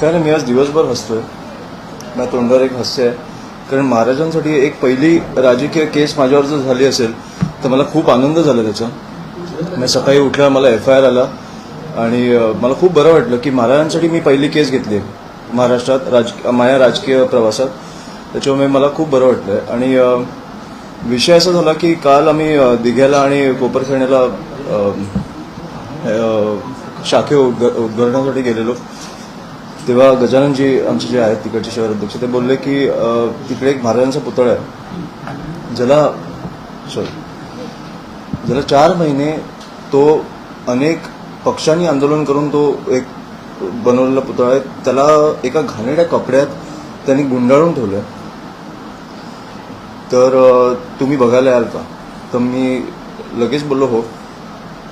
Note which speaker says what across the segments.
Speaker 1: काय नाही मी आज दिवसभर हसतोय. माझ्या तोंडावर एक हास्य आहे. कारण महाराजांसाठी एक पहिली राजकीय केस माझ्यावर जर झाली असेल तर मला खूप आनंद झाला त्याचा. मी सकाळी उठला मला एफ आय आर आला आणि मला खूप बरं वाटलं की महाराजांसाठी मी पहिली केस घेतली महाराष्ट्रात राज माझ्या राजकीय प्रवासात. त्याच्यामुळे मला खूप बरं वाटलं आणि विषय असा झाला की काल आम्ही दिघ्याला आणि कोपरखेण्याला शाखे उद्घ- उद्घाटनासाठी गेलेलो. तेव्हा गजाननजी आमचे जे आहेत तिकडचे शहर अध्यक्ष ते बोलले की तिकडे एक महाराजांचा पुतळा आहे. ज्याला सॉरी ज्याला चार महिने तो अनेक पक्षांनी आंदोलन करून तो एक बनवलेला पुतळा आहे त्याला एका घाणेड्या कपड्यात त्यांनी गुंडाळून ठेवलंय. तर तुम्ही बघायला याल का? तर मी लगेच बोललो हो.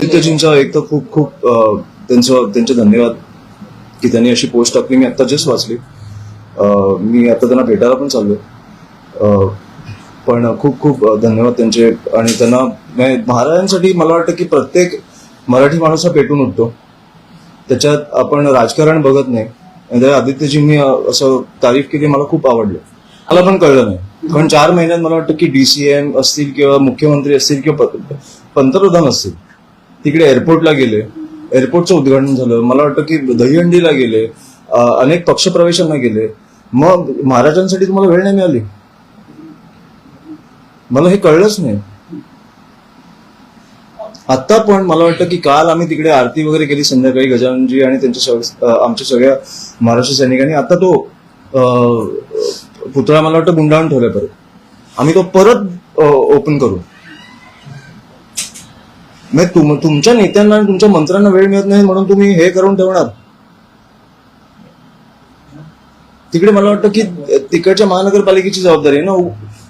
Speaker 1: आदित्यजींचा एक तर खूप खूप त्यांचं त्यांचे धन्यवाद की त्यांनी अशी पोस्ट टाकली. मी आता जस्ट वाचली. मी आता त्यांना भेटायला पण चाललो पण खूप खूप धन्यवाद त्यांचे. आणि त्यांना महाराजांसाठी मला वाटतं की प्रत्येक मराठी माणूस हा पेटून उठतो. त्याच्यात आपण राजकारण बघत नाही. आणि त्या आदित्यजींनी असं तारीफ केली मला खूप आवडलं. मला पण कळलं नाही. कारण चार महिन्यात मला वाटतं की डीसीएम असतील किंवा मुख्यमंत्री असतील किंवा पंतप्रधान असतील तिकडे एअरपोर्टला गेले. एअरपोर्टचं उद्घाटन झालं. मला वाटतं की दहीहंडीला गेले. अनेक अनेक पक्षप्रवेशांना गेले. मग महाराजांसाठी तुम्हाला वेळ नाही मिळाली? मला हे कळलंच नाही. आता पण मला वाटतं की काल आम्ही तिकडे आरती वगैरे केली संध्याकाळी गजाननजी आणि त्यांच्या आमच्या सगळ्या महाराष्ट्र सैनिकांनी. आता तो पुतळा मला वाटतं गुंडाळून ठेवल्या परत. आम्ही तो परत ओपन करू. म्हणजे तुम तुमच्या नेत्यांना आणि तुमच्या मंत्र्यांना वेळ मिळत नाही म्हणून तुम्ही हे करून ठेवणार. तिकडे मला वाटतं की तिकडच्या महानगरपालिकेची जबाबदारी आहे ना?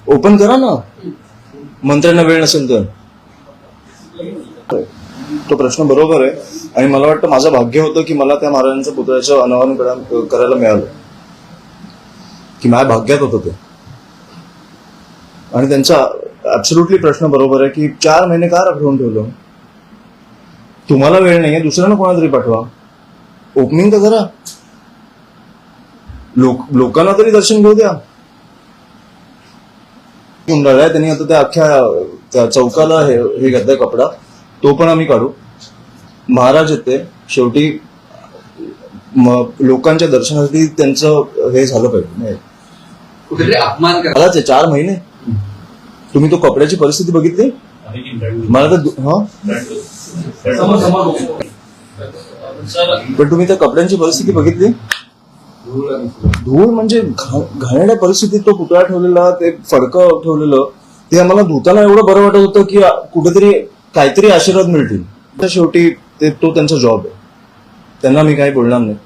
Speaker 1: ओपन करा ना. मंत्र्यांना वेळ नसेल तर. तो प्रश्न बरोबर आहे. आणि मला वाटतं माझं भाग्य होतं की मला त्या महाराजांच्या पुतळ्याचं अनावरण करायला मिळालं. की माझ्या भाग्यात होतं ते. आणि त्यांचा ऍब्सोल्युटली प्रश्न बरोबर आहे की चार महिने का राखून ठेवलं? तुम्हाला वेळ नाहीये दुसऱ्यांना कोणाला तरी पाठवा. ओपनिंग तर करा लोक लोकांना तरी दर्शन घेऊ द्या. गुंडाळलाय त्यांनी आता त्या अख्ख्या त्या चौकाला हे हे घातलाय कपडा. तो पण आम्ही काढू. महाराज येते. शेवटी लोकांच्या दर्शनासाठी त्यांचं हे झालं पाहिजे नाही.
Speaker 2: कुठेतरी अपमान
Speaker 1: आहे चार महिने. तुम्ही तो कपड्याची परिस्थिती बघितली? मला तर हा? पण तुम्ही त्या कपड्यांची परिस्थिती बघितली? धूळ म्हणजे घाणेड्या परिस्थितीत तो पुतळा ठेवलेला ते फडकं ठेवलेलं ते आम्हाला धुताना एवढं बरं वाटत होतं की कुठेतरी काहीतरी आशीर्वाद मिळतील. त्या शेवटी ते तो त्यांचा जॉब आहे. त्यांना मी काही बोलणार नाही.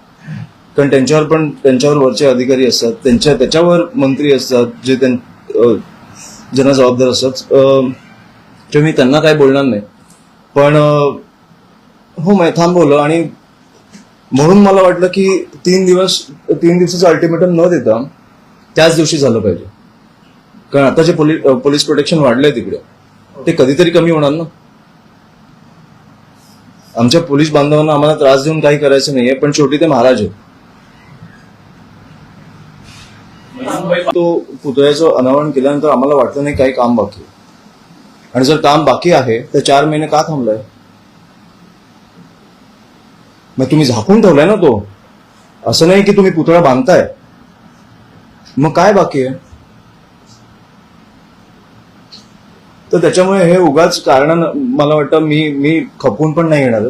Speaker 1: कारण त्यांच्यावर पण त्यांच्यावर वरचे अधिकारी असतात त्यांच्या त्याच्यावर मंत्री असतात जे त्यां ज्यांना जबाबदार असतात. अं, मी त्यांना काही बोलणार नाही. पण हो मी थांबवलं आणि म्हणून मला वाटलं की तीन दिवस तीन दिवसाचं अल्टिमेटम न देता त्याच दिवशी झालं पाहिजे. कारण आता जे पोलीस पोलीस प्रोटेक्शन वाढलंय तिकडे ते कधीतरी कमी होणार ना? आमच्या पोलीस बांधवांना आम्हाला त्रास देऊन काही करायचं नाहीये पण शेवटी ते महाराज आहेत. तो पुतळ्याचं अनावरण केल्यानंतर आम्हाला वाटलं नाही काही काम बाकी आणि जर काम बाकी आहे तर चार महिने का थांबलाय? मग तुम्ही झाकून ठेवलाय ना तो. असं नाही की तुम्ही पुतळा बांधताय. मग काय बाकी आहे? तर त्याच्यामुळे हे उगाच कारण मला वाटतं मी मी खपून पण नाही येणार.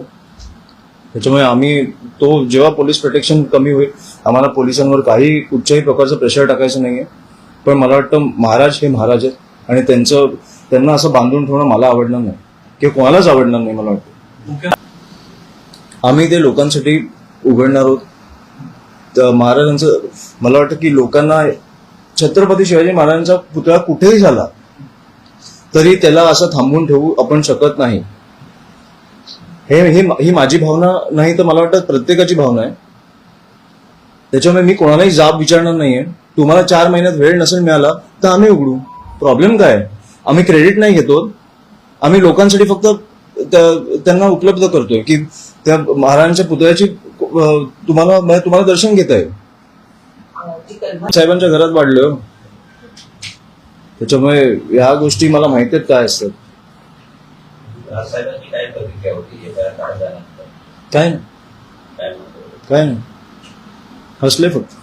Speaker 1: त्याच्यामुळे आम्ही तो जेव्हा पोलीस प्रोटेक्शन कमी होईल आम्हाला पोलिसांवर काही कुठच्याही प्रकारचं प्रेशर टाकायचं नाहीये. पण मला वाटतं महाराज हे महाराज आहेत. आणि त्यांचं त्यांना असं बांधून ठेवणं मला आवडणार नाही. किंवा कोणालाच आवडणार नाही मला वाटतं. आम्ही ते लोकांसाठी उघडणार आहोत. तर महाराजांचं मला वाटतं की लोकांना छत्रपती शिवाजी महाराजांचा पुतळा कुठेही झाला तरी त्याला असं थांबून ठेवू आपण शकत नाही. हे हे ही माझी भावना नाही तर मला वाटतं प्रत्येकाची भावना आहे. त्याच्यामुळे मी कोणालाही जाब विचारणार नाहीये. तुम्हाला चार महिन्यात वेळ नसेल मिळाला तर आम्ही उघडू. प्रॉब्लेम काय आहे? आम्ही क्रेडिट नाही घेतो. आम्ही लोकांसाठी फक्त त्या- त्यांना उपलब्ध करतोय की त्या महाराजांच्या पुतळ्याची तुम्हाला म्हणजे तुम्हाला दर्शन घेता येईल. साहेबांच्या घरात वाढलं. त्याच्यामुळे ह्या गोष्टी मला माहिती आहेत काय असतात.
Speaker 3: काय
Speaker 1: काय? नाही. हसले फक्त.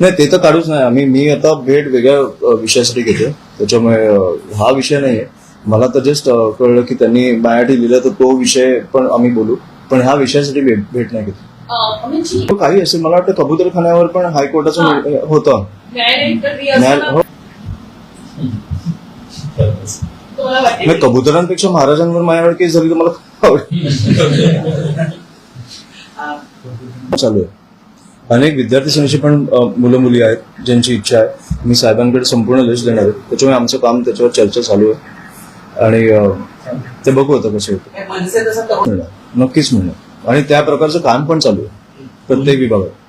Speaker 1: नाही ते तर काढूच नाही. आम्ही मी आता भेट वेगळ्या विषयासाठी घेतो त्याच्यामुळे हा विषय नाहीये. मला तर जस्ट कळलं की त्यांनी माझ्यासाठी लिहिलं तर तो विषय पण आम्ही बोलू. पण ह्या विषयासाठी भेट भेट नाही घेतो
Speaker 4: अमितजी.
Speaker 1: तो काही असेल. मला वाटतं कबूतरखान्यावर पण हायकोर्टाचं होतं. हो. नाही कबुतरांपेक्षा महाराजांवर माझ्यावर केस झाली तर मला आवडेल चालू आहे. अनेक विद्यार्थी सेनेची पण मुलं मुली आहेत ज्यांची इच्छा आहे. मी साहेबांकडे संपूर्ण लिस्ट देणार आहे. त्याच्यामुळे आमचं काम त्याच्यावर चर्चा चालू आहे. आणि ते बघू आता कसं होतं. मिळणार नक्कीच मिळणार आणि त्या प्रकारचं काम पण चालू आहे. प्रत्येक विभागात.